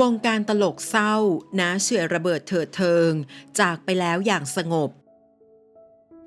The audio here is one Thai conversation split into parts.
วงการตลกเศร้าน้าเฉื่อยระเบิดเถิดเทิง จากไปแล้วอย่างสงบ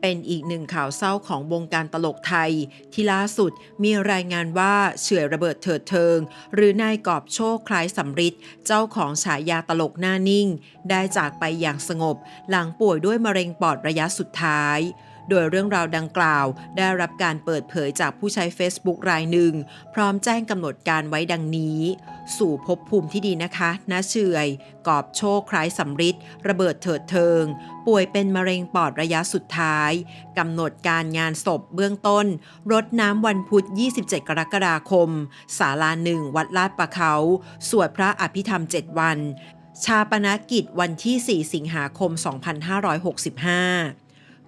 เป็นอีกหนึ่งข่าวเศร้าของวงการตลกไทย ที่ล่าสุดมีรายงานว่าเฉื่อยระเบิดเถิดเทิง หรือนายกอบโชคคล้ายสำริดเจ้าของฉายาตลกหน้านิ่ง ได้จากไปอย่างสงบ หลังป่วยด้วยมะเร็งปอดระยะสุดท้าย โดยเรื่องราวดังกล่าว ได้รับการเปิดเผยจากผู้ใช้ Facebook รายหนึ่ง พร้อมแจ้งกำหนดการไว้ดังนี้ สู่ภพภูมิที่ดีนะคะน้าเฉยกอบโชคคล้ายสำริดระเบิดเถิดเทิง ป่วยเป็นมะเร็งปอดระยะสุดท้ายกำหนดการงานศพเบื้องต้น รดน้ำวันพุธ 27 กรกฎาคม ศาลาหนึ่งวัดลาดประเขา สวดพระอภิธรรม 7 วัน ชาปนกิจวันที่ 4 สิงหาคม 2565